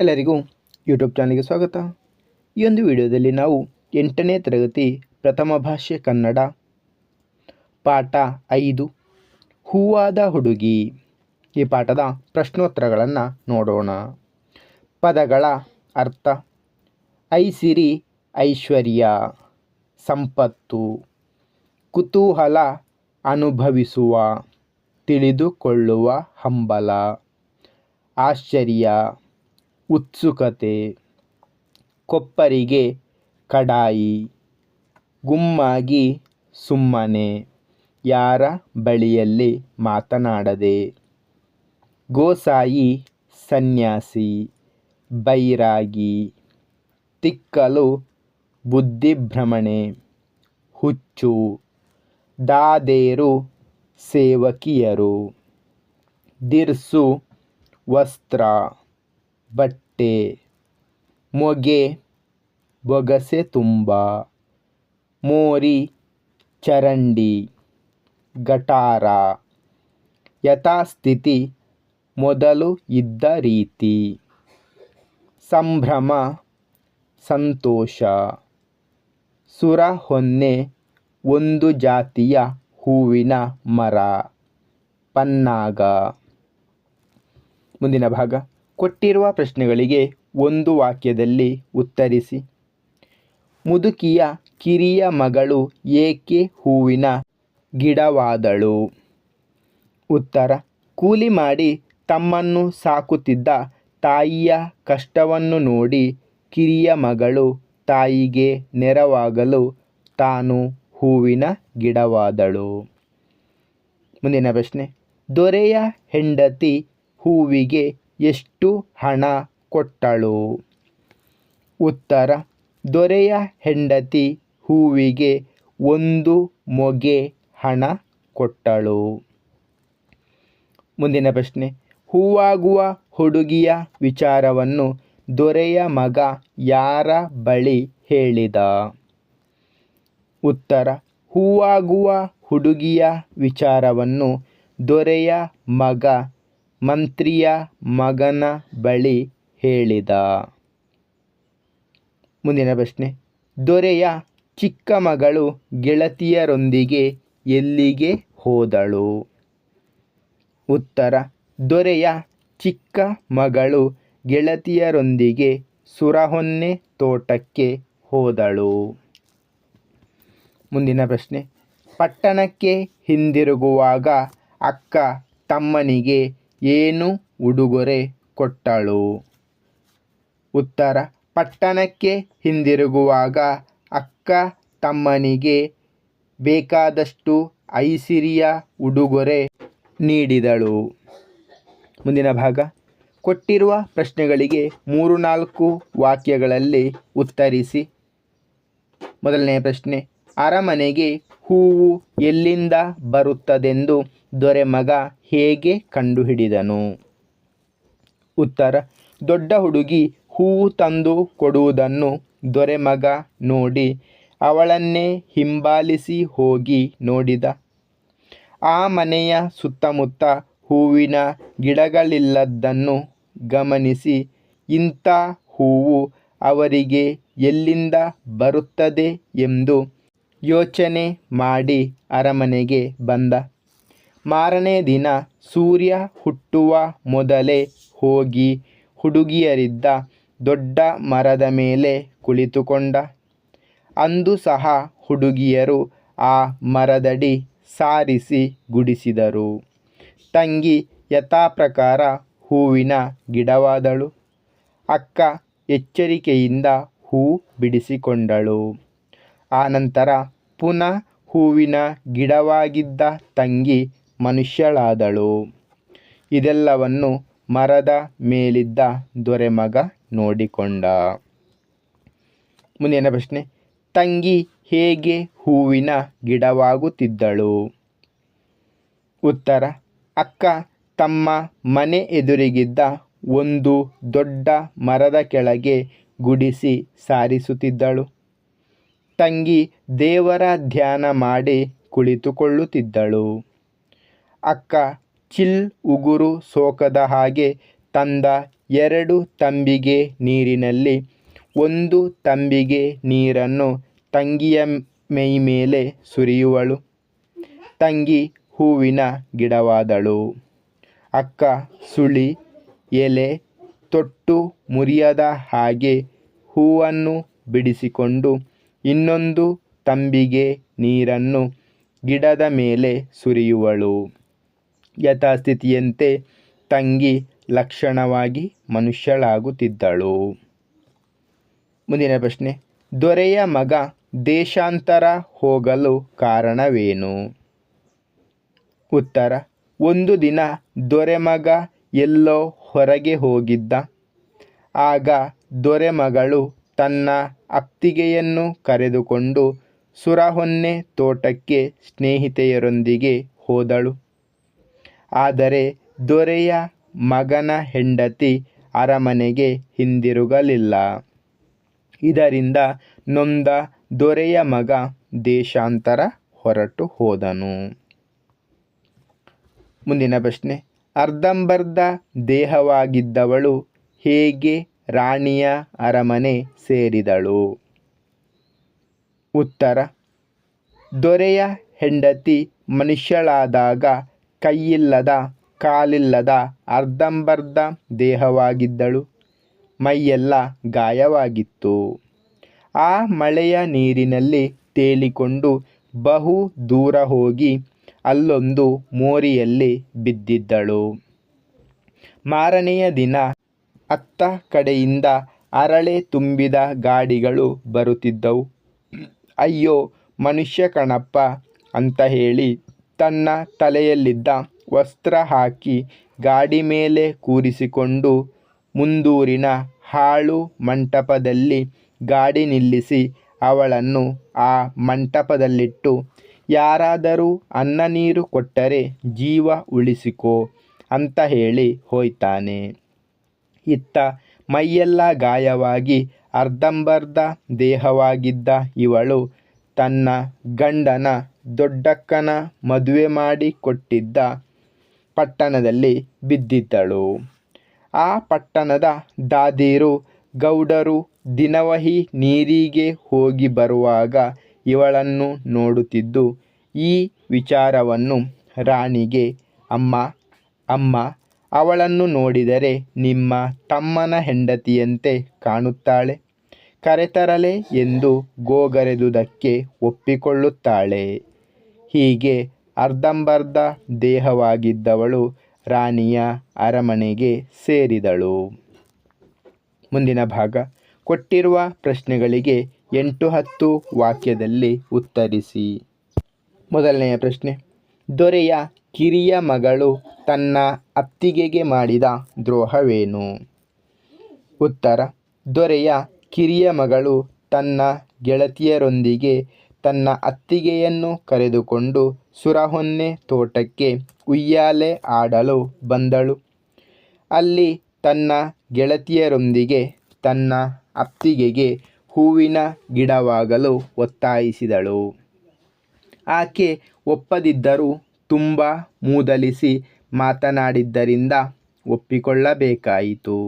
ಎಲ್ಲರಿಗೂ ಯೂಟ್ಯೂಬ್ ಚಾನಲ್ಗೆ ಸ್ವಾಗತ. ಈ ಒಂದು ವಿಡಿಯೋದಲ್ಲಿ ನಾವು ಎಂಟನೇ ತರಗತಿ ಪ್ರಥಮ ಭಾಷೆ ಕನ್ನಡ, ಪಾಠ ಐದು, ಹೂವಾದ ಹುಡುಗಿ. ಈ ಪಾಠದ ಪ್ರಶ್ನೋತ್ತರಗಳನ್ನು ನೋಡೋಣ. ಪದಗಳ ಅರ್ಥ ಐಸಿರಿ ಐಶ್ವರ್ಯ, ಸಂಪತ್ತು, ಕುತೂಹಲ ಅನುಭವಿಸುವ, ತಿಳಿದುಕೊಳ್ಳುವ ಹಂಬಲ, ಆಶ್ಚರ್ಯ ಉತ್ಸುಕತೆ, ಕೊಪ್ಪರಿಗೆ ಕಡಾಯಿ, ಗುಮ್ಮಾಗಿ ಸುಮ್ಮನೆ, ಯಾರ ಬಳಿಯಲ್ಲಿ ಮಾತನಾಡದೆ, ಗೋಸಾಯಿ ಸನ್ಯಾಸಿ, ಬೈರಾಗಿ, ತಿಕ್ಕಲು ಬುದ್ಧಿಭ್ರಮಣೆ, ಹುಚ್ಚು, ದಾದೇರು ಸೇವಕಿಯರು, ದಿರ್ಸು ವಸ್ತ್ರ ಬಟ್ಟೆ, ಮೊಗೆ, ಬೊಗಸೆ ತುಂಬ, ಮೋರಿ, ಚರಂಡಿ, ಗಟಾರ, ಯಥಾಸ್ಥಿತಿ ಮೊದಲು ಇದ್ದ ರೀತಿ. ಸಂಭ್ರಮ, ಸಂತೋಷ, ಸುರ ಹೊನ್ನೆ ಒಂದು ಜಾತಿಯ ಹೂವಿನ ಮರ, ಪನ್ನಾಗ. ಮುಂದಿನ ಭಾಗ. ಕೊಟ್ಟಿರುವ ಪ್ರಶ್ನೆಗಳಿಗೆ ಒಂದು ವಾಕ್ಯದಲ್ಲಿ ಉತ್ತರಿಸಿ. ಮುದುಕಿಯ ಕಿರಿಯ ಮಗಳು ಏಕೆ ಹೂವಿನ ಗಿಡವಾದಳು? ಉತ್ತರ, ಕೂಲಿ ಮಾಡಿ ತಮ್ಮನ್ನು ಸಾಕುತ್ತಿದ್ದ ತಾಯಿಯ ಕಷ್ಟವನ್ನು ನೋಡಿ ಕಿರಿಯ ಮಗಳು ತಾಯಿಗೆ ನೆರವಾಗಲು ತಾನು ಹೂವಿನ ಗಿಡವಾದಳು. ಮುಂದಿನ ಪ್ರಶ್ನೆ, ದೊರೆಯ ಹೆಂಡತಿ ಹೂವಿಗೆ ಎಷ್ಟು ಹಣ ಕೊಟ್ಟಳು? ಉತ್ತರ, ದೊರೆಯ ಹೆಂಡತಿ ಹೂವಿಗೆ ಒಂದು ಮೊಗೆ ಹಣ ಕೊಟ್ಟಳು. ಮುಂದಿನ ಪ್ರಶ್ನೆ, ಹೂವಾಗುವ ಹುಡುಗಿಯ ವಿಚಾರವನ್ನು ದೊರೆಯ ಮಗ ಯಾರ ಬಳಿ ಹೇಳಿದ? ಉತ್ತರ, ಹೂವಾಗುವ ಹುಡುಗಿಯ ವಿಚಾರವನ್ನು ದೊರೆಯ ಮಗ ಮಂತ್ರಿಯ ಮಗನ ಬಳಿ ಹೇಳಿದ. ಮುಂದಿನ ಪ್ರಶ್ನೆ. ದೊರೆಯ ಚಿಕ್ಕ ಮಗಳು ಗೆಳತಿಯರೊಂದಿಗೆ ಎಲ್ಲಿಗೆ ಹೋದಳು? ಉತ್ತರ. ದೊರೆಯ ಚಿಕ್ಕ ಮಗಳು ಗೆಳತಿಯರೊಂದಿಗೆ ಸುರಹೊನ್ನೆ ತೋಟಕ್ಕೆ ಹೋದಳು. ಮುಂದಿನ ಪ್ರಶ್ನೆ. ಪಟ್ಟಣಕ್ಕೆ ಹಿಂದಿರುಗುವಾಗ ಅಕ್ಕ ತಮ್ಮನಿಗೆ ಏನು ಉಡುಗೊರೆ ಕೊಟ್ಟಳು? ಉತ್ತರ, ಪಟ್ಟಣಕ್ಕೆ ಹಿಂದಿರುಗುವಾಗ ಅಕ್ಕ ತಮ್ಮನಿಗೆ ಬೇಕಾದಷ್ಟು ಐಸಿರಿಯ ಉಡುಗೊರೆ ನೀಡಿದಳು. ಮುಂದಿನ ಭಾಗ. ಕೊಟ್ಟಿರುವ ಪ್ರಶ್ನೆಗಳಿಗೆ ಮೂರು ನಾಲ್ಕು ವಾಕ್ಯಗಳಲ್ಲಿ ಉತ್ತರಿಸಿ. ಮೊದಲನೆಯ ಪ್ರಶ್ನೆ, ಅರಮನೆಗೆ ಹೂವು ಎಲ್ಲಿಂದ ಬರುತ್ತದೆಂದು ದೊರೆಮಗ ಹೇಗೆ ಕಂಡುಹಿಡಿದನು? ಉತ್ತರ, ದೊಡ್ಡ ಹುಡುಗಿ ಹೂವು ತಂದು ಕೊಡುವುದನ್ನು ದೊರೆಮಗ ನೋಡಿ, ಅವಳನ್ನೇ ಹಿಂಬಾಲಿಸಿ ಹೋಗಿ ನೋಡಿದ. ಆ ಮನೆಯ ಸುತ್ತಮುತ್ತ ಹೂವಿನ ಗಿಡಗಳಿಲ್ಲದ್ದನ್ನು ಗಮನಿಸಿ, ಇಂಥ ಹೂವು ಅವರಿಗೆ ಎಲ್ಲಿಂದ ಬರುತ್ತದೆ ಎಂದು ಯೋಚನೆ ಮಾಡಿ ಅರಮನೆಗೆ ಬಂದ. ಮಾರನೇ ದಿನ ಸೂರ್ಯ ಹುಟ್ಟುವ ಮೊದಲೇ ಹೋಗಿ ಹುಡುಗಿಯರಿದ್ದ ದೊಡ್ಡ ಮರದ ಮೇಲೆ ಕುಳಿತುಕೊಂಡ. ಅಂದು ಸಹ ಹುಡುಗಿಯರು ಆ ಮರದಡಿ ಸಾರಿಸಿ ಗುಡಿಸಿದರು. ತಂಗಿ ಯಥಾಪ್ರಕಾರ ಹೂವಿನ ಗಿಡವಾದಳು. ಅಕ್ಕ ಎಚ್ಚರಿಕೆಯಿಂದ ಹೂ ಬಿಡಿಸಿಕೊಂಡಳು. ಆನಂತರ ಪುನಃ ಹೂವಿನ ಗಿಡವಾಗಿದ್ದ ತಂಗಿ ಮನುಷ್ಯಳಾದಳು. ಇದೆಲ್ಲವನ್ನು ಮರದ ಮೇಲಿದ್ದ ದೊರೆಮಗ ನೋಡಿಕೊಂಡ. ಮುಂದಿನ ಪ್ರಶ್ನೆ? ತಂಗಿ ಹೇಗೆ ಹೂವಿನ ಗಿಡವಾಗುತ್ತಿದ್ದಳು? ಉತ್ತರ, ಅಕ್ಕ, ತಮ್ಮ ಮನೆ ಎದುರಿಗಿದ್ದ ಒಂದು ದೊಡ್ಡ ಮರದ ಕೆಳಗೆ ಗುಡಿಸಿ ಸಾರಿಸುತ್ತಿದ್ದಳು. ತಂಗಿ ದೇವರ ಧ್ಯಾನ ಮಾಡಿ ಕುಳಿತುಕೊಳ್ಳುತ್ತಿದ್ದಳು. ಅಕ್ಕ ಚಿಲ್ ಉಗುರು ಸೋಕದ ಹಾಗೆ ತಂದ ಎರಡು ತಂಬಿಗೆ ನೀರಿನಲ್ಲಿ ಒಂದು ತಂಬಿಗೆ ನೀರನ್ನು ತಂಗಿಯ ಮೈಮೇಲೆ ಸುರಿಯುವಳು. ತಂಗಿ ಹೂವಿನ ಗಿಡವಾದಳು. ಅಕ್ಕ ಸುಳಿ, ಎಲೆ, ತೊಟ್ಟು ಮುರಿಯದ ಹಾಗೆ ಹೂವನ್ನು ಬಿಡಿಸಿಕೊಂಡು ಇನ್ನೊಂದು ತಂಬಿಗೆ ನೀರನ್ನು ಗಿಡದ ಮೇಲೆ ಸುರಿಯುವಳು. ಯಥಾಸ್ಥಿತಿಯಂತೆ ತಂಗಿ ಲಕ್ಷಣವಾಗಿ ಮನುಷ್ಯಳಾಗುತ್ತಿದ್ದಳು. ಮುಂದಿನ ಪ್ರಶ್ನೆ. ದೊರೆಯ ಮಗ ದೇಶಾಂತರ ಹೋಗಲು ಕಾರಣವೇನು? ಉತ್ತರ. ಒಂದು ದಿನ ದೊರೆಮಗ ಎಲ್ಲೋ ಹೊರಗೆ ಹೋಗಿದ್ದ. ಆಗ ದೊರೆಮಗಳು ತನ್ನ ಅಪ್ತಿಗೆಯನ್ನು ಕರೆದುಕೊಂಡು ಸುರಹೊನ್ನೆ ತೋಟಕ್ಕೆ ಸ್ನೇಹಿತೆಯರೊಂದಿಗೆ ಹೋದಳು. ಆದರೆ ದೊರೆಯ ಮಗನ ಹೆಂಡತಿ ಅರಮನೆಗೆ ಹಿಂದಿರುಗಲಿಲ್ಲ. ಇದರಿಂದ ನೊಂದ ದೊರೆಯ ಮಗ ದೇಶಾಂತರ ಹೊರಟು ಹೋದನು. ಮುಂದಿನ ಪ್ರಶ್ನೆ. ಅರ್ಧಂಬರ್ಧ ದೇಹವಾಗಿದ್ದವಳು ಹೇಗೆ ರಾಣಿಯ ಅರಮನೆ ಸೇರಿದಳು? ಉತ್ತರ. ದೊರೆಯ ಹೆಂಡತಿ ಮನುಷ್ಯಳಾದಾಗ ಕೈಯಿಲ್ಲದ, ಕಾಲಿಲ್ಲದ, ಅರ್ಧಂಬರ್ಧ ದೇಹವಾಗಿದ್ದಳು. ಮೈಯೆಲ್ಲ ಗಾಯವಾಗಿತ್ತು. ಆ ಮಳೆಯ ನೀರಿನಲ್ಲಿ ತೇಲಿಕೊಂಡು ಬಹು ದೂರ ಹೋಗಿ ಅಲ್ಲೊಂದು ಮೋರಿಯಲ್ಲಿ ಬಿದ್ದಿದ್ದಳು. ಮಾರನೆಯ ದಿನ ಅತ್ತ ಕಡೆಯಿಂದ ಅರಳೆ ತುಂಬಿದ ಗಾಡಿಗಳು ಬರುತ್ತಿದ್ದವು. ಅಯ್ಯೋ, ಮನುಷ್ಯ ಕಣಪ್ಪ ಅಂತ ಹೇಳಿ ತನ್ನ ತಲೆಯಲ್ಲಿದ್ದ ವಸ್ತ್ರ ಹಾಕಿ ಗಾಡಿ ಮೇಲೆ ಕೂರಿಸಿಕೊಂಡು ಮುಂದೂರಿನ ಹಾಳು ಮಂಟಪದಲ್ಲಿ ಗಾಡಿ ನಿಲ್ಲಿಸಿ ಅವಳನ್ನು ಆ ಮಂಟಪದಲ್ಲಿಟ್ಟು, ಯಾರಾದರೂ ಅನ್ನ ನೀರು ಕೊಟ್ಟರೆ ಜೀವ ಉಳಿಸಿಕೋ ಅಂತ ಹೇಳಿ ಹೋಯ್ತಾನೆ. ಇತ್ತ ಮೈಯೆಲ್ಲ ಗಾಯವಾಗಿ ಅರ್ಧಂಬರ್ಧ ದೇಹವಾಗಿದ್ದ ಇವಳು ತನ್ನ ಗಂಡನ ದೊಡ್ಡಕ್ಕನ ಮದುವೆ ಮಾಡಿ ಕೊಟ್ಟಿದ್ದ ಪಟ್ಟಣದಲ್ಲಿ ಬಿದ್ದಿದ್ದಳು. ಆ ಪಟ್ಟಣದ ದಾದೀರು ಗೌಡರು ದಿನವಹಿ ನೀರಿಗೆ ಹೋಗಿ ಬರುವಾಗ ಇವಳನ್ನು ನೋಡುತ್ತಿದ್ದು, ಈ ವಿಚಾರವನ್ನು ರಾಣಿಗೆ, ಅಮ್ಮ ಅಮ್ಮ, ಅವಳನ್ನು ನೋಡಿದರೆ ನಿಮ್ಮ ತಮ್ಮನ ಹೆಂಡತಿಯಂತೆ ಕಾಣುತ್ತಾಳೆ, ಕರೆತರಲೆ ಎಂದು ಗೋಗರೆದುದಕ್ಕೆ ಒಪ್ಪಿಕೊಳ್ಳುತ್ತಾಳೆ. ಹೀಗೆ ಅರ್ಧಂಬರ್ಧ ದೇಹವಾಗಿದ್ದವಳು ರಾಣಿಯ ಅರಮನೆಗೆ ಸೇರಿದಳು. ಮುಂದಿನ ಭಾಗ. ಕೊಟ್ಟಿರುವ ಪ್ರಶ್ನೆಗಳಿಗೆ ಎಂಟು ಹತ್ತು ವಾಕ್ಯದಲ್ಲಿ ಉತ್ತರಿಸಿ. ಮೊದಲನೆಯ ಪ್ರಶ್ನೆ. ದೊರೆಯ ಕಿರಿಯ ಮಗಳು ತನ್ನ ಅತ್ತಿಗೆಗೆ ಮಾಡಿದ ದ್ರೋಹವೇನು? ಉತ್ತರ. ದೊರೆಯ ಕಿರಿಯ ಮಗಳು ತನ್ನ ಗೆಳತಿಯರೊಂದಿಗೆ ತನ್ನ ಅತ್ತಿಗೆಯನ್ನು ಕರೆದುಕೊಂಡು ಸುರಹೊನ್ನೆ ತೋಟಕ್ಕೆ ಉಯ್ಯಾಲೆ ಆಡಲು ಬಂದಳು. ಅಲ್ಲಿ ತನ್ನ ಗೆಳತಿಯರೊಂದಿಗೆ ತನ್ನ ಅತ್ತಿಗೆಗೆ ಹೂವಿನ ಗಿಡವಾಗಲು ಒತ್ತಾಯಿಸಿದಳು. ಆಕೆ ಒಪ್ಪದಿದ್ದರೂ ತುಂಬ ಮೂದಲಿಸಿ ಮಾತನಾಡಿದ್ದರಿಂದ ಒಪ್ಪಿಕೊಳ್ಳಬೇಕಾಯಿತು.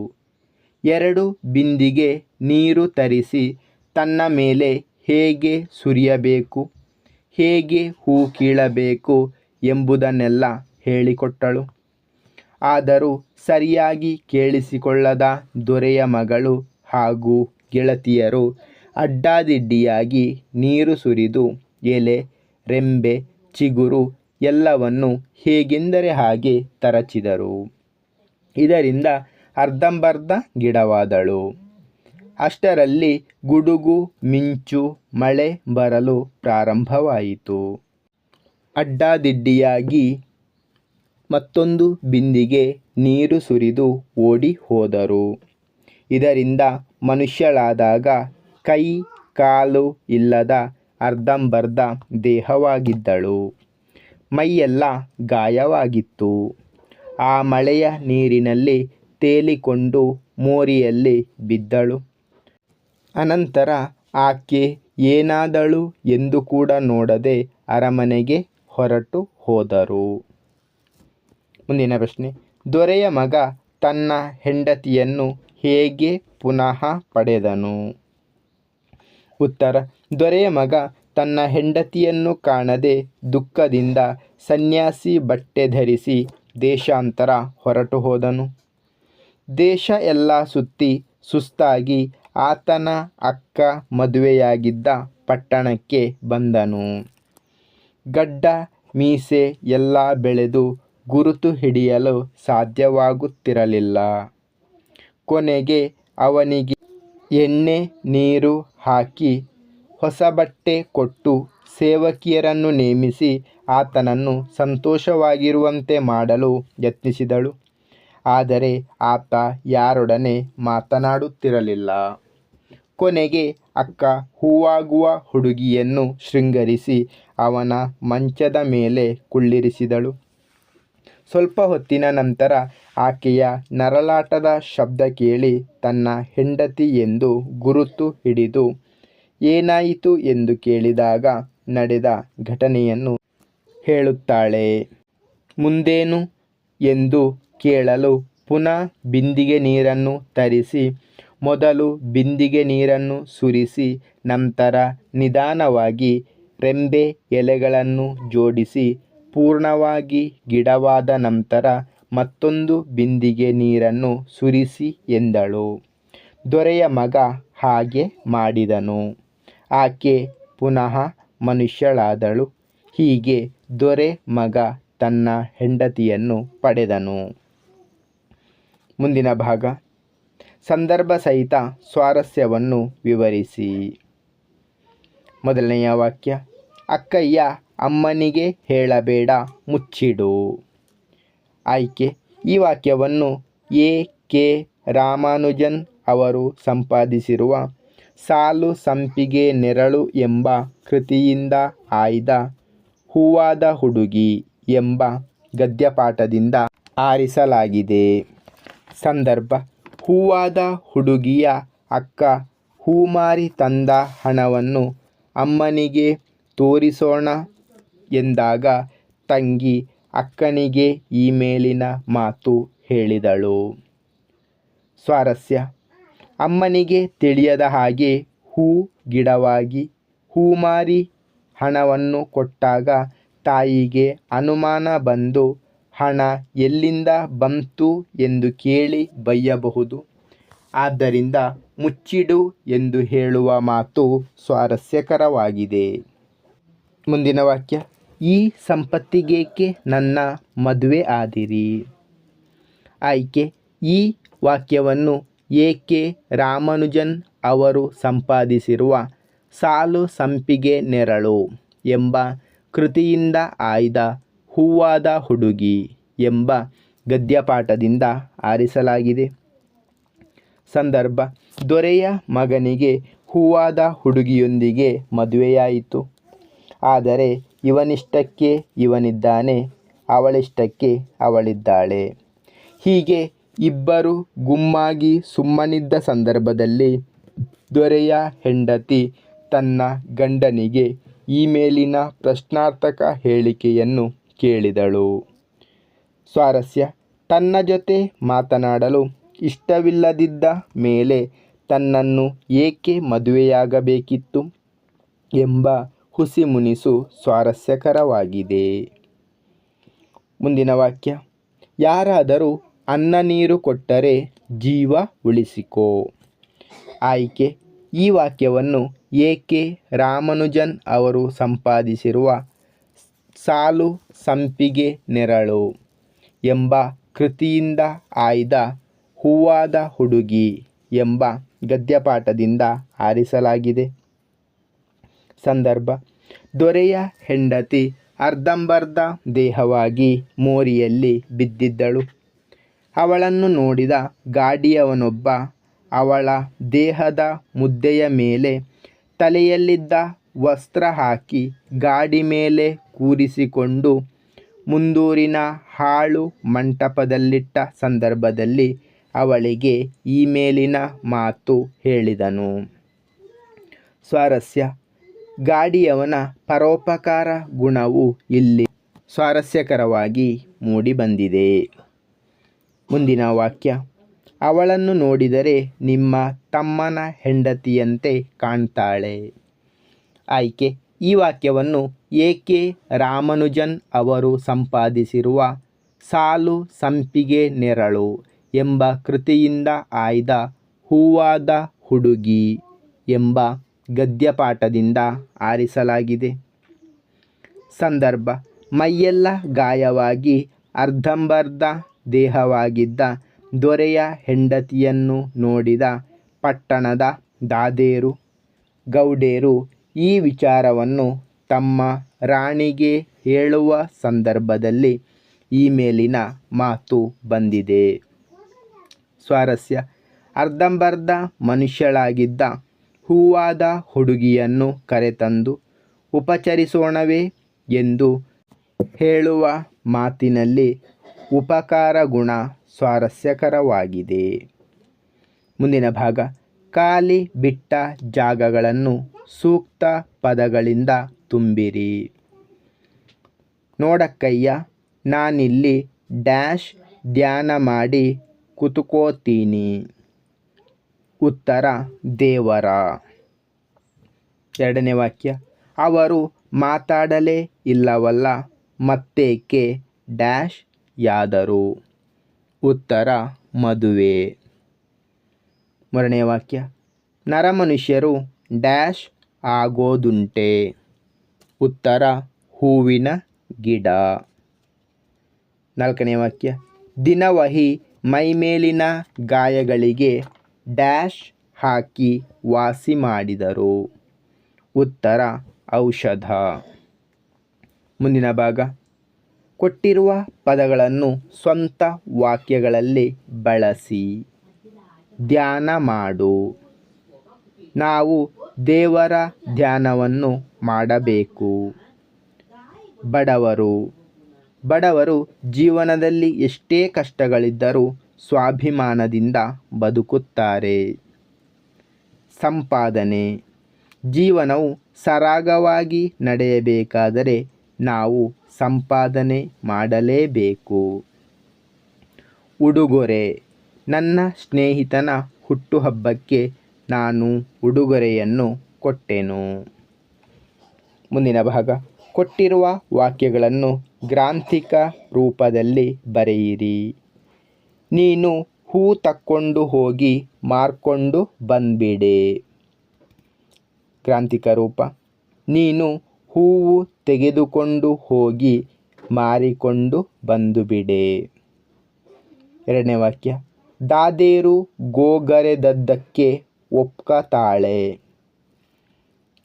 ಎರಡು ಬಿಂದಿಗೆ ನೀರು ತರಿಸಿ ತನ್ನ ಮೇಲೆ ಹೇಗೆ ಸುರಿಯಬೇಕು, ಹೇಗೆ ಹೂ ಕೀಳಬೇಕು ಎಂಬುದನ್ನೆಲ್ಲ ಹೇಳಿಕೊಟ್ಟಳು. ಆದರೂ ಸರಿಯಾಗಿ ಕೇಳಿಸಿಕೊಳ್ಳದ ದೊರೆಯ ಮಗಳು ಹಾಗೂ ಗೆಳತಿಯರು ಅಡ್ಡಾದಿಡ್ಡಿಯಾಗಿ ನೀರು ಸುರಿದು, ಎಲೆ, ರೆಂಬೆ, ಚಿಗುರು ಎಲ್ಲವನ್ನು ಹೇಗೆಂದರೆ ಹಾಗೆ ತರಚಿದರು. ಇದರಿಂದ ಅರ್ಧಂಬರ್ಧ ಗಿಡವಾದಳು. ಅಷ್ಟರಲ್ಲಿ ಗುಡುಗು, ಮಿಂಚು, ಮಳೆ ಬರಲು ಪ್ರಾರಂಭವಾಯಿತು. ಅಡ್ಡಾದಿಡ್ಡಿಯಾಗಿ ಮತ್ತೊಂದು ಬಿಂದಿಗೆ ನೀರು ಸುರಿದು ಓಡಿ ಹೋದರು. ಇದರಿಂದ ಮನುಷ್ಯಳಾದಾಗ ಕೈ, ಕಾಲು ಇಲ್ಲದ ಅರ್ಧಂಬರ್ಧ ದೇಹವಾಗಿದ್ದಳು. ಮೈಯೆಲ್ಲ ಗಾಯವಾಗಿತ್ತು. ಆ ಮಳೆಯ ನೀರಿನಲ್ಲಿ ತೇಲಿಕೊಂಡು ಮೋರಿಯಲ್ಲಿ ಬಿದ್ದಳು. ಅನಂತರ ಆಕೆ ಏನಾದಳು ಎಂದು ಕೂಡ ನೋಡದೆ ಅರಮನೆಗೆ ಹೊರಟು ಹೋದರು. ಮುಂದಿನ ಪ್ರಶ್ನೆ. ದೊರೆಯ ಮಗ ತನ್ನ ಹೆಂಡತಿಯನ್ನು ಹೇಗೆ ಪುನಃ ಪಡೆದನು? ಉತ್ತರ. ದೊರೆಯ ಮಗ ತನ್ನ ಹೆಂಡತಿಯನ್ನು ಕಾಣದೆ ದುಃಖದಿಂದ ಸನ್ಯಾಸಿ ಬಟ್ಟೆ ಧರಿಸಿ ದೇಶಾಂತರ ಹೊರಟು ಹೋದನು. ದೇಶ ಎಲ್ಲ ಸುತ್ತಿ ಸುಸ್ತಾಗಿ ಆತನ ಅಕ್ಕ ಮದುವೆಯಾಗಿದ್ದ ಪಟ್ಟಣಕ್ಕೆ ಬಂದನು. ಗಡ್ಡ ಮೀಸೆ ಎಲ್ಲ ಬೆಳೆದು ಗುರುತು ಹಿಡಿಯಲು ಸಾಧ್ಯವಾಗುತ್ತಿರಲಿಲ್ಲ. ಕೊನೆಗೆ ಅವನಿಗೆ ಎಣ್ಣೆ, ನೀರು ಹಾಕಿ ಹೊಸ ಬಟ್ಟೆ ಕೊಟ್ಟು ಸೇವಕಿಯರನ್ನು ನೇಮಿಸಿ ಆತನನ್ನು ಸಂತೋಷವಾಗಿರುವಂತೆ ಮಾಡಲು ಯತ್ನಿಸಿದಳು. ಆದರೆ ಆತ ಯಾರೊಡನೆ ಮಾತನಾಡುತ್ತಿರಲಿಲ್ಲ. ಕೊನೆಗೆ ಅಕ್ಕ ಹೂವಾಗುವ ಹುಡುಗಿಯನ್ನು ಶೃಂಗರಿಸಿ ಅವನ ಮಂಚದ ಮೇಲೆ ಕುಳ್ಳಿರಿಸಿದಳು. ಸ್ವಲ್ಪ ಹೊತ್ತಿನ ನಂತರ ಆಕೆಯ ನರಳಾಟದ ಶಬ್ದ ಕೇಳಿ ತನ್ನ ಹೆಂಡತಿ ಎಂದು ಗುರುತು ಹಿಡಿದು, ಏನಾಯಿತು ಎಂದು ಕೇಳಿದಾಗ ನಡೆದ ಘಟನೆಯನ್ನು ಹೇಳುತ್ತಾಳೆ. ಮುಂದೇನು? ಎಂದು ಕೇಳಲು ಪುನಃ ಬಿಂದಿಗೆ ನೀರನ್ನು ತರಿಸಿ ಮೊದಲು ಬಿಂದಿಗೆ ನೀರನ್ನು ಸುರಿಸಿ, ನಂತರ ನಿಧಾನವಾಗಿ ರೆಂಬೆ ಎಲೆಗಳನ್ನು ಜೋಡಿಸಿ, ಪೂರ್ಣವಾಗಿ ಗಿಡವಾದ ನಂತರ ಮತ್ತೊಂದು ಬಿಂದಿಗೆ ನೀರನ್ನು ಸುರಿಸಿ ಎಂದಳು. ದೊರೆಯ ಮಗ ಹಾಗೆ ಮಾಡಿದನು. ಆಕೆ ಪುನಃ ಮನುಷ್ಯಳಾದಳು. ಹೀಗೆ ದೊರೆ ಮಗ ತನ್ನ ಹೆಂಡತಿಯನ್ನು ಪಡೆದನು. ಮುಂದಿನ ಭಾಗ. ಸಂದರ್ಭ ಸಹಿತ ಸ್ವಾರಸ್ಯವನ್ನು ವಿವರಿಸಿ. ಮೊದಲನೆಯ ವಾಕ್ಯ, ಅಕ್ಕಯ್ಯ, ಅಮ್ಮನಿಗೆ ಹೇಳಬೇಡ, ಮುಚ್ಚಿಡು. ಆಯ್ಕೆ, ಈ ವಾಕ್ಯವನ್ನು ಎ ಕೆ ರಾಮಾನುಜನ್ ಅವರು ಸಂಪಾದಿಸಿರುವ ಸಾಲು ಸಂಪಿಗೆ ನೆರಳು ಎಂಬ ಕೃತಿಯಿಂದ ಆಯ್ದ ಹೂವಾದ ಹುಡುಗಿ ಎಂಬ ಗದ್ಯಪಾಠದಿಂದ ಆರಿಸಲಾಗಿದೆ. ಸಂದರ್ಭ ಹೂವಾದ ಹುಡುಗಿಯ ಅಕ್ಕ ಹೂಮಾರಿ ತಂದ ಹಣವನ್ನು ಅಮ್ಮನಿಗೆ ತೋರಿಸೋಣ ಎಂದಾಗ ತಂಗಿ ಅಕ್ಕನಿಗೆ ಈ ಮೇಲಿನ ಮಾತು ಹೇಳಿದಳು. ಸ್ವಾರಸ್ಯ. ಅಮ್ಮನಿಗೆ ತಿಳಿಯದ ಹಾಗೆ ಹೂ ಗಿಡವಾಗಿ ಹೂಮಾರಿ ಹಣವನ್ನು ಕೊಟ್ಟಾಗ ತಾಯಿಗೆ ಅನುಮಾನ ಬಂದು ಹಣ ಎಲ್ಲಿಂದ ಬಂತು ಎಂದು ಕೇಳಿ ಬೈಯಬಹುದು ಆದ್ದರಿಂದ ಮುಚ್ಚಿಡು ಎಂದು ಹೇಳುವ ಮಾತು ಸ್ವಾರಸ್ಯಕರವಾಗಿದೆ. ಮುಂದಿನ ವಾಕ್ಯ, ಈ ಸಂಪತ್ತಿಗೇಕೆ ನನ್ನ ಮದುವೆ ಆದಿರಿ? ಆಯ್ಕೆ, ಈ ವಾಕ್ಯವನ್ನು ಎ ಕೆ ರಾಮಾನುಜನ್ ಅವರು ಸಂಪಾದಿಸಿರುವ ಸಾಲು ಸಂಪಿಗೆ ನೆರಳು ಎಂಬ ಕೃತಿಯಿಂದ ಆಯ್ದ ಹೂವಾದ ಹುಡುಗಿ ಎಂಬ ಗದ್ಯಪಾಠದಿಂದ ಆರಿಸಲಾಗಿದೆ. ಸಂದರ್ಭ, ದೊರೆಯ ಮಗನಿಗೆ ಹೂವಾದ ಹುಡುಗಿಯೊಂದಿಗೆ ಮದುವೆಯಾಯಿತು. ಆದರೆ ಇವನಿಷ್ಟಕ್ಕೆ ಇವನಿದ್ದಾನೆ, ಅವಳಿಷ್ಟಕ್ಕೆ ಅವಳಿದ್ದಾಳೆ. ಹೀಗೆ ಇಬ್ಬರು ಗುಮ್ಮಾಗಿ ಸುಮ್ಮನಿದ್ದ ಸಂದರ್ಭದಲ್ಲಿ ದೊರೆಯ ಹೆಂಡತಿ ತನ್ನ ಗಂಡನಿಗೆ ಈ ಮೇಲಿನ ಪ್ರಶ್ನಾರ್ಥಕ ಹೇಳಿಕೆಯನ್ನು ಕೇಳಿದಳು. ಸ್ವಾರಸ್ಯ, ತನ್ನ ಜೊತೆ ಮಾತನಾಡಲು ಇಷ್ಟವಿಲ್ಲದಿದ್ದ ಮೇಲೆ ತನ್ನನ್ನು ಏಕೆ ಮದುವೆಯಾಗಬೇಕಿತ್ತು ಎಂಬ ಹುಸಿ ಮುನಿಸು ಸ್ವಾರಸ್ಯಕರವಾಗಿದೆ. ಮುಂದಿನ ವಾಕ್ಯ. ಯಾರಾದರೂ ಅನ್ನ ನೀರು ಕೊಟ್ಟರೆ ಜೀವ ಉಳಿಸಿಕೋ. ಆಯ್ಕೆ. ಈ ವಾಕ್ಯವನ್ನು ಎ ಕೆ ರಾಮನುಜನ್ ಅವರು ಸಂಪಾದಿಸಿರುವ ಸಾಲು ಸಂಪಿಗೆ ನೆರಳು ಎಂಬ ಕೃತಿಯಿಂದ ಆಯ್ದ ಹೂವಾದ ಹುಡುಗಿ ಎಂಬ ಗದ್ಯಪಾಠದಿಂದ ಆರಿಸಲಾಗಿದೆ. ಸಂದರ್ಭ. ದೊರೆಯ ಹೆಂಡತಿ ಅರ್ಧಂಬರ್ಧ ದೇಹವಾಗಿ ಮೋರಿಯಲ್ಲಿ ಬಿದ್ದಿದ್ದಳು. ಅವಳನ್ನು ನೋಡಿದ ಗಾಡಿಯವನೊಬ್ಬ ಅವಳ ದೇಹದ ಮುದ್ದೆಯ ಮೇಲೆ ತಲೆಯಲ್ಲಿದ್ದ ವಸ್ತ್ರ ಹಾಕಿ ಗಾಡಿ ಮೇಲೆ ಕೂರಿಸಿಕೊಂಡು ಮುಂದೂರಿನ ಹಾಳು ಮಂಟಪದಲ್ಲಿಟ್ಟ ಸಂದರ್ಭದಲ್ಲಿ ಅವಳಿಗೆ ಈ ಮೇಲಿನ ಮಾತು ಹೇಳಿದನು. ಸ್ವಾರಸ್ಯ, ಗಾಡಿಯವನ ಪರೋಪಕಾರ ಗುಣವು ಇಲ್ಲಿ ಸ್ವಾರಸ್ಯಕರವಾಗಿ ಮೂಡಿಬಂದಿದೆ. ಮುಂದಿನ ವಾಕ್ಯ, ಅವಳನ್ನು ನೋಡಿದರೆ ನಿಮ್ಮ ತಮ್ಮನ ಹೆಂಡತಿಯಂತೆ ಕಾಣ್ತಾಳೆ. ಆಯ್ಕೆ ಈ ವಾಕ್ಯವನ್ನು ಎ ಕೆ ರಾಮಾನುಜನ್ ಅವರು ಸಂಪಾದಿಸಿರುವ ಸಾಲು ಸಂಪಿಗೆ ನೆರಳು ಎಂಬ ಕೃತಿಯಿಂದ ಆಯ್ದ ಹೂವಾದ ಹುಡುಗಿ ಎಂಬ ಗದ್ಯಪಾಠದಿಂದ ಆರಿಸಲಾಗಿದೆ. ಸಂದರ್ಭ, ಮೈಯೆಲ್ಲ ಗಾಯವಾಗಿ ಅರ್ಧಂಬರ್ಧ ದೇಹವಾಗಿದ್ದ ದೊರೆಯ ಹೆಂಡತಿಯನ್ನು ನೋಡಿದ ಪಟ್ಟಣದ ದಾದೇರು ಗೌಡೇರು ಈ ವಿಚಾರವನ್ನು ತಮ್ಮ ರಾಣಿಗೆ ಹೇಳುವ ಸಂದರ್ಭದಲ್ಲಿ ಈ ಮೇಲಿನ ಮಾತು ಬಂದಿದೆ. ಸ್ವಾರಸ್ಯ. ಅರ್ಧಂಬರ್ಧ ಮನುಷ್ಯಳಾಗಿದ್ದ ಹೂವಾದ ಹುಡುಗಿಯನ್ನು ಕರೆತಂದು ಉಪಚರಿಸೋಣವೇ ಎಂದು ಹೇಳುವ ಮಾತಿನಲ್ಲಿ ಉಪಕಾರ ಗುಣ ಸ್ವಾರಸ್ಯಕರವಾಗಿದೆ. ಮುಂದಿನ ಭಾಗ. ಖಾಲಿ ಬಿಟ್ಟ ಜಾಗಗಳನ್ನು ಸೂಕ್ತ ಪದಗಳಿಂದ ತುಂಬಿರಿ. ನೋಡಕ್ಕಯ್ಯ, ನಾನಿಲ್ಲಿ ಡ್ಯಾಶ್ ಧ್ಯಾನ ಮಾಡಿ ಕುತ್ಕೋತೀನಿ. ಉತ್ತರ, ದೇವರ. ಎರಡನೇ ವಾಕ್ಯ, ಅವರು ಮಾತಾಡಲೇ ಇಲ್ಲವಲ್ಲ, ಮತ್ತೇಕೆ ಡ್ಯಾಶ್ ಯಾದರು. ಉತ್ತರ, ಮದುವೆ. ಮೂರನೇ ವಾಕ್ಯ, ನರಮನುಷ್ಯರು ಡ್ಯಾಶ್ ಆಗೋದುಂಟೆ. ಉತ್ತರ, ಹೂವಿನ ಗಿಡ. ನಾಲ್ಕನೇ ವಾಕ್ಯ. ದಿನವಹಿ ಮೈಮೇಲಿನ ಗಾಯಗಳಿಗೆ ಡ್ಯಾಶ್ ಹಾಕಿ ವಾಸಿ ಮಾಡಿದರು. ಉತ್ತರ, ಔಷಧ. ಮುಂದಿನ ಭಾಗ. ಕೊಟ್ಟಿರುವ ಪದಗಳನ್ನು ಸ್ವಂತ ವಾಕ್ಯಗಳಲ್ಲಿ ಬಳಸಿ. ಧ್ಯಾನ ಮಾಡು. ನಾವು ದೇವರ ಧ್ಯಾನವನ್ನು ಮಾಡಬೇಕು. ಬಡವರು. ಬಡವರು ಜೀವನದಲ್ಲಿ ಎಷ್ಟೇ ಕಷ್ಟಗಳಿದ್ದರೂ ಸ್ವಾಭಿಮಾನದಿಂದ ಬದುಕುತ್ತಾರೆ. ಸಂಪಾದನೆ. ಜೀವನವು ಸರಾಗವಾಗಿ ನಡೆಯಬೇಕಾದರೆ ನಾವು ಸಂಪಾದನೆ ಮಾಡಲೇಬೇಕು. ಉಡುಗೊರೆ. ನನ್ನ ಸ್ನೇಹಿತನ ಹುಟ್ಟುಹಬ್ಬಕ್ಕೆ ನಾನು ಉಡುಗೊರೆಯನ್ನು ಕೊಟ್ಟೆನು. ಮುಂದಿನ ಭಾಗ. ಕೊಟ್ಟಿರುವ ವಾಕ್ಯಗಳನ್ನು ಗ್ರಾಂಥಿಕ ರೂಪದಲ್ಲಿ ಬರೆಯಿರಿ. ನೀನು ಹೂ ತಕ್ಕೊಂಡು ಹೋಗಿ ಮಾರ್ಕೊಂಡು ಬಂದ್ಬಿಡೆ. ಗ್ರಾಂಥಿಕ ರೂಪ. ನೀನು ಹೂವು ತೆಗೆದುಕೊಂಡು ಹೋಗಿ ಮಾರಿಕೊಂಡು ಬಂದುಬಿಡೆ. ಎರಡನೇ ವಾಕ್ಯ. ದಾದೇರು ಗೋಗರೆದದ್ದಕ್ಕೆ ಒಪ್ಕತಾಳೆ.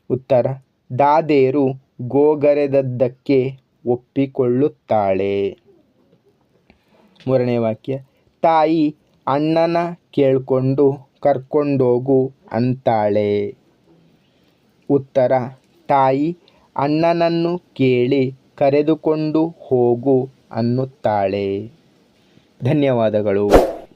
ಉತ್ತರ, ದಾದೇರು ಗೋಗರೆದದ್ದಕ್ಕೆ ಒಪ್ಪಿಕೊಳ್ಳುತ್ತಾಳೆ. ಮೂರನೇ ವಾಕ್ಯ, ತಾಯಿ ಅಣ್ಣನ ಕೇಳ್ಕೊಂಡು ಕರ್ಕೊಂಡೋಗು ಅಂತಾಳೆ. ಉತ್ತರ, ತಾಯಿ ಅಣ್ಣನನ್ನು ಕೇಳಿ ಕರೆದುಕೊಂಡು ಹೋಗು ಅನ್ನುತ್ತಾಳೆ. ಧನ್ಯವಾದಗಳು.